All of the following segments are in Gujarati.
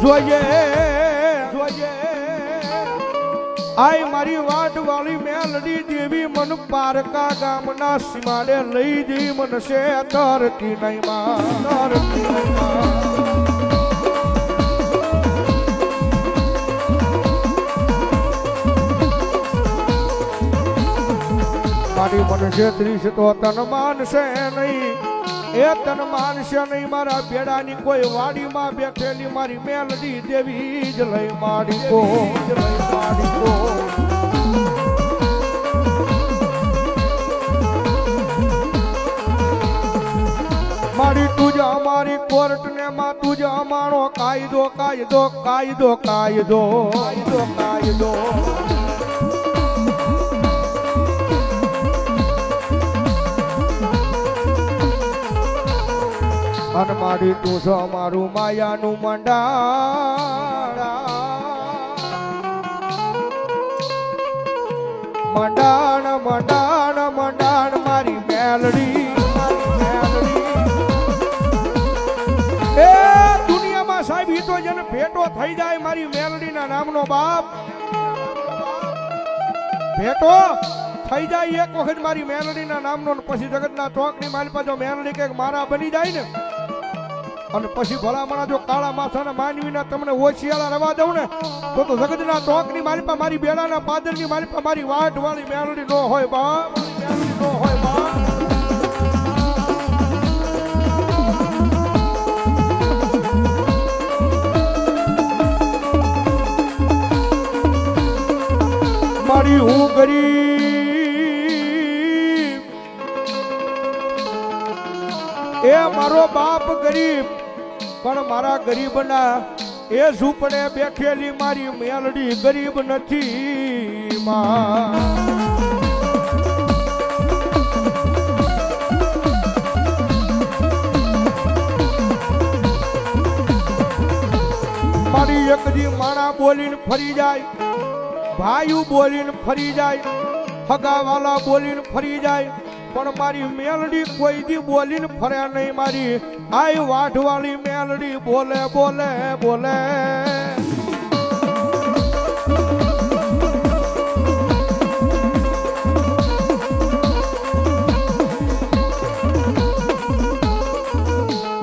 જોઈએ જોઈએ આય મારી વાટ વાળી મેલડી દેવી મન પારકા ગામના સીમાડે લઈ જઈ મનસે તરતી નહીં માં તરતી નહીં માં મારી મન છે ત્રીસ તો તન માનશે નહીં. એ તન માનશે નહીં, મારા બેડાની કોઈ વાડીમાં બેઠેલી મારી મેલડી દેવી જ લઈ માડી કો જ લઈ માડી કો મારી તુજ અમારી કોર્ટ ને માં તુજ અમારો કાયદો કાયદો કાયદો કાયદો કાયદો કાયદો. તું છો મારું માયાનું મંડાણ મંડાણ મંડાણ મંડાણ મારી મેલડી દુનિયામાં સાહેબ, ઈ તો જેને ભેટો થઈ જાય મારી મેલડીના નામનો બાપ. ભેટો થઈ જાય એક વખત મારી મેલડીના નામનો પછી જગતના ચોકની મારી પાછો મેલડી કંઈક મારા બની જાય ને અને પછી ભલામણા જો કાળા માથાના માનવીના તમને ઓછિયાળા રવા દઉં ને, તો તો જગતના ચોકની મારી પા મારી બેડાના પાદરની મારી પા મારી વાટ વાળી મેળડી નો હોય બા મેલડી નો હોય બા. મારી હું ગરીબ, એ મારો બાપ ગરીબ. પણ મારા ગરીબના એ ઝૂંપડે બેઠેલી મારી મેલડી ગરીબ નથી માં. મારી એકદી માણા બોલીને ફરી જાય ભાઈઓ બોલીને ફરી જાય, હગાવાલા બોલીને ફરી જાય પણ મારી મેલડી કોઈ બોલીને ફર્યા નહીં મારી. આઈ વાઢવાળી મેલડી બોલે બોલે બોલે.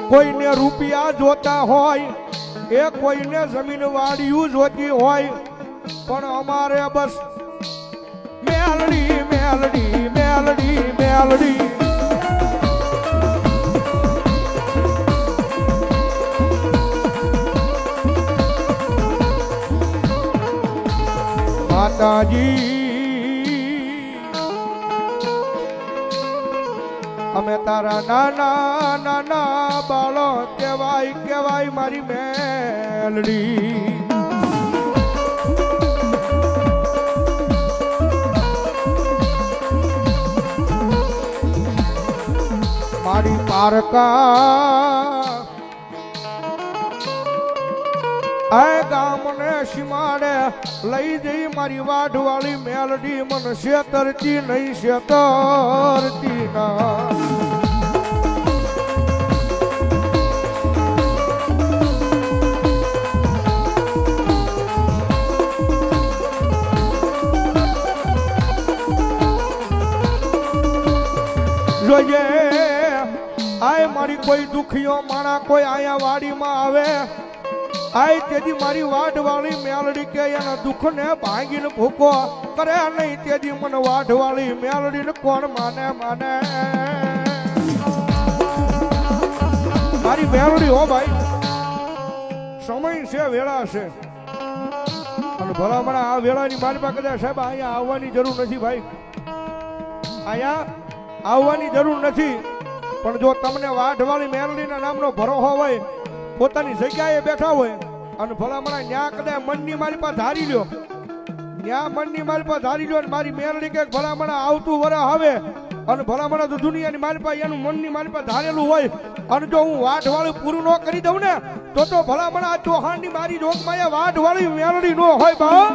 કોઈને રૂપિયા જોતા હોય, એ કોઈને જમીન વાડિયું જોતી હોય. પણ અમારે બસ મેલડી મેલડી મેલડી મેલડી માતાજી અમે તારા નાના નાના બાળો કેવાય કેવાય મારી મેલડી. પારકા આ ગામને સીમાડે લઈ જઈ મારી વાઢવાળી મેલડી મન શેતરતી નહીં, શેતરતી ના. જોઈએ આય મારી કોઈ દુખીઓ, માણા કોઈ આયા વાડીમાં આવે. આય તેજી મારી વાઢ વાળી મેલડી કે એના દુઃખને ભાંગીને ભૂકો કરે નહીં. તેજી મને વાઢ વાળી મેલડીને કોણ માને માને? મારી મેલડી હો ભાઈ, સમય છે, વેળા છે. અને ભલામણા આ વેળાની મારી પાસે કદાચ સાહેબ અહીંયા આવવાની જરૂર નથી ભાઈ. અહીંયા આવવાની જરૂર નથી. પણ જો તમને વાઢવાળી મેલડીના નામનો ભરોહો હોય પોતાની જગ્યાએ બેઠા હોય અને ભલામણા ન્યા કદાચ મનની મારી પાસે ધારી લ્યો. ન્યા મનની મારી પાસે ધારી અને મારી મેરડી કે ભલામણા આવતું વરા આવે અને ભલામણા તો દુનિયાની મારી પાસે એનું મનની મારી પાસે ધારેલું હોય અને જો હું વાઢવાળું પૂરું ન કરી દઉં ને તો તો ભલામણા ચોહાણની મારી જોગમાં વાઢ વાળી મેલડી નો હોય બા,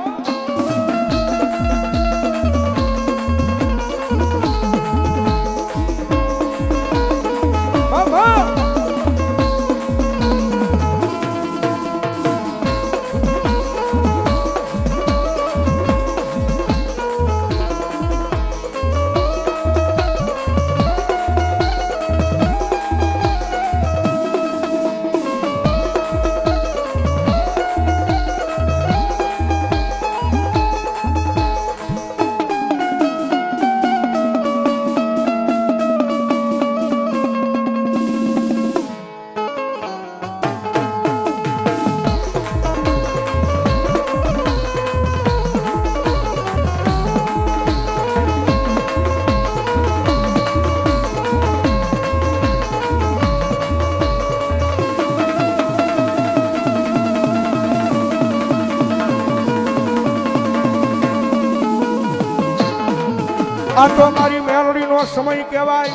આ તો મારી મેલડીનો સમય કહેવાય.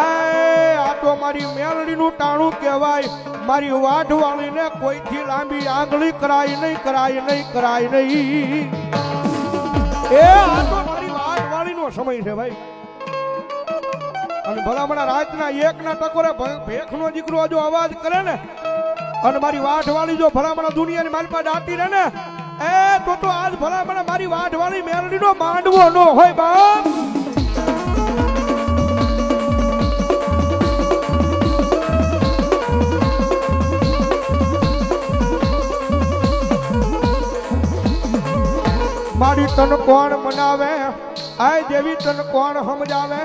આ તો મારી મેલડીનું ટાણું કહેવાય. મારી વાઢ વાળીને કોઈથી લાંબી આંગળી કરાય નહીં કરાય નહીં કરાય નહીં. એ, આ તો મારી વાઢ વાળીનો સમય છે ભાઈ. અને ભલામણા રાતના એકના ટકોરે ભેખનો દીકરો જો અવાજ કરે ને, અને મારી વાઢ વાળી જો ભલામણા દુનિયાની મારી પાસે દાટી રહે ને એ તો તો આજ ભલામણા મારી વાઢ વાળી મેલડીનો માંડવો નો હોય બાપ. મારી તન કોણ મનાવે? આય દેવી તન કોણ સમજાવે?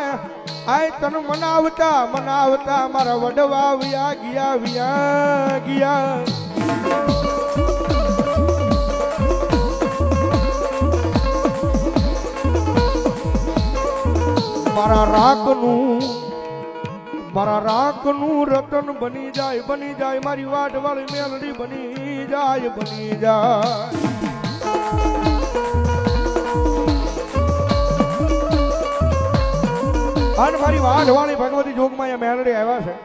આય તન મનાવતા મનાવતા મારા વડવા વ્યા ગયા વ્યા ગયા. મારા રાખનું મારા રાખનું રતન બની જાય બની જાય, મારી વાટ વાળી મેલડી બની જાય બની જાય. અને મારી વાઢ વાળી ભગવતી જોગમાં એ મેલડી આવ્યા છે.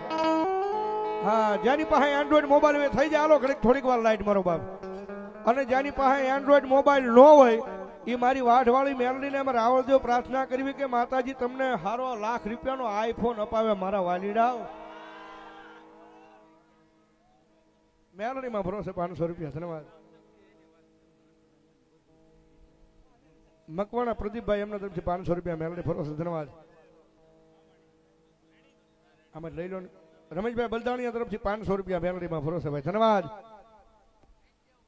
હા, જેની પાસે એન્ડ્રોઈડ મોબાઈલ થઈ જાય. હાલો, ઘડીક થોડીક વાર લાઈટ મારો બાપ. અને જેની પાસે એન્ડ્રોઈડ મોબાઈલ ન હોય એ મારી વાઢવાળી મેલડીને અમે રાવળદેવ પ્રાર્થના કરવી કે માતાજી, તમને હારો લાખ રૂપિયાનો આઈફોન અપાવે મારા વાલીડા મેલડીમાં ભરોસે પાંચસો રૂપિયા, ધન્યવાદ. મકવાણા પ્રદીપભાઈ એમના તરફથી પાંચસો રૂપિયા, મેલડી ભરોસે, ધન્યવાદ. આમાં લઈ લો રમેશભાઈ બલદાણીયા તરફથી પાંચસો રૂપિયા, મેલડીમાં ભરોસે, ભાઈ, ધન્યવાદ.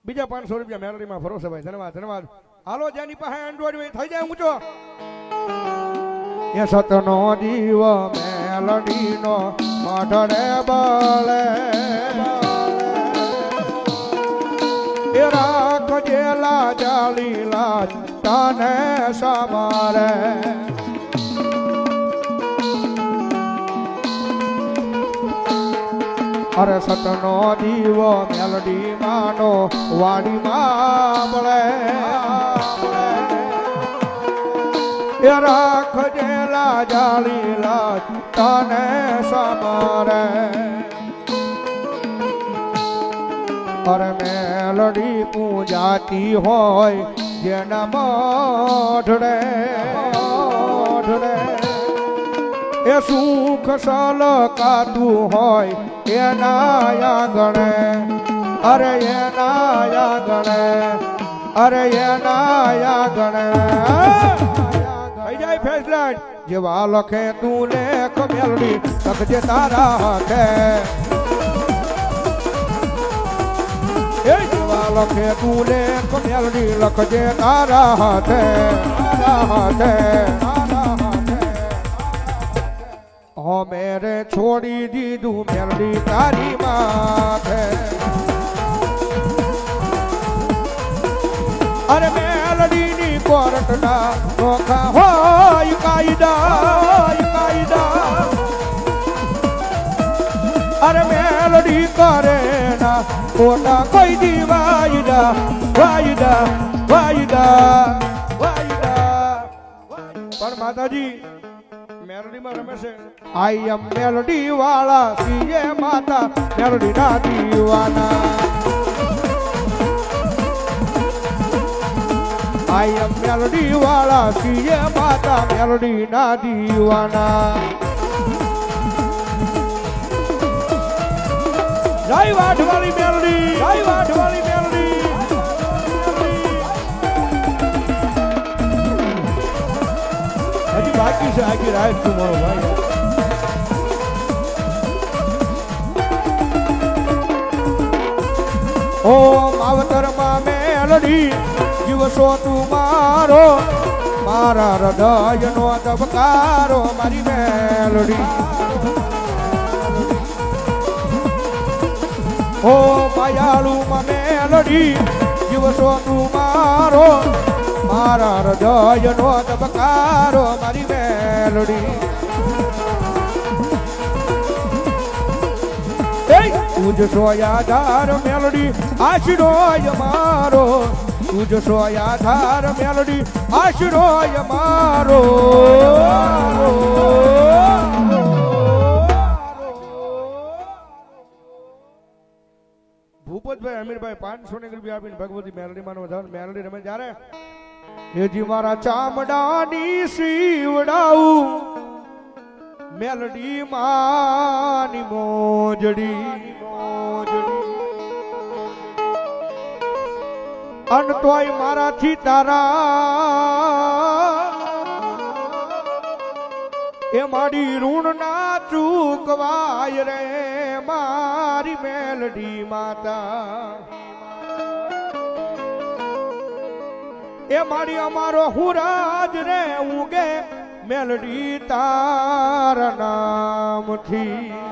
બીજા પાંચસો રૂપિયા, મેલડીમાં ભરોસે, ભાઈ, ધન્યવાદ ધન્યવાદ. હાલો, જેની પાસે એન્ડ્રોઈડ હોય થઈ જાય ઊંચો એ સતનો દીવ મેલડીનો મઢડે બળે. એ રાખજે લાજાલી લાજ તને સમારે. અરે સતનો દીવો મેલડી માનો, વાડીમાં મળે એ રાખજે લાજાલી લાજ તને સમારે. અરે મેલડી પૂજાતી હોય જેના મોઢડે. એ સુખ સલકાતું હોય એના ગણે, અરે એના ગણે, અરે એના ગણે. થઈ જાય ફેસલાટ જેવા લખે તું લેખ મેલડી, લખજે તારા હકે એ જેવા લખે તું લેખ મેલડી, લખજે તારા હાથે તારા હાથે. ઓ મેરે છોડી દીધું મેરડી તારી માથે. અરે મેલડીની કોરટના નોખા હોય કાયદા કાયદા. અરે મેલડી કરે ના કોટા કોઈ દી વાયદા વાયદા વાયદા વાયદા. પણ માતાજી મેલોડીમાં રમે છે? આઈ એમ મેલોડી વાળા સીએ માતા મેલોડી ના દીવાના. આઈ એમ મેલોડી વાળા સીએ માતા મેલોડી ના દીવાના. જય વાઢવાળી મેલોડી, જય વાઢવાળી બાકી છે આખી રાત તું મારો ભાઈ ઓ માવતરમાં મેલડી દિવસો તું મારો મારા હૃદયનો ધબકારો મારી મેલડી ઓ માયાળુમાં મેલડી દિવસો તું મારો મારા હૃદયનો તબકારો મારી મેલડી. તુજ સોયાધાર મેલડી, આશરો મારો. તુજ સોયાધાર મેલડી, આશરો મારો. ભૂપતભાઈ, અમીરભાઈ, પાંચસો ની રૂપિયા આપીને ભગવતી મેલડી માનો મેલડી રમે જ્યારે હેજી મારા ચામડાની સીવડાવું. મેલડી માની મોજડી. મોજડી અન તોય મારાથી તારા. એ મારી ઋણ ના ચૂકવાય રે મારી મેલડી માતા. એ મારી અમારો હુરાજ રે ઉગે મેલડી તાર નામથી.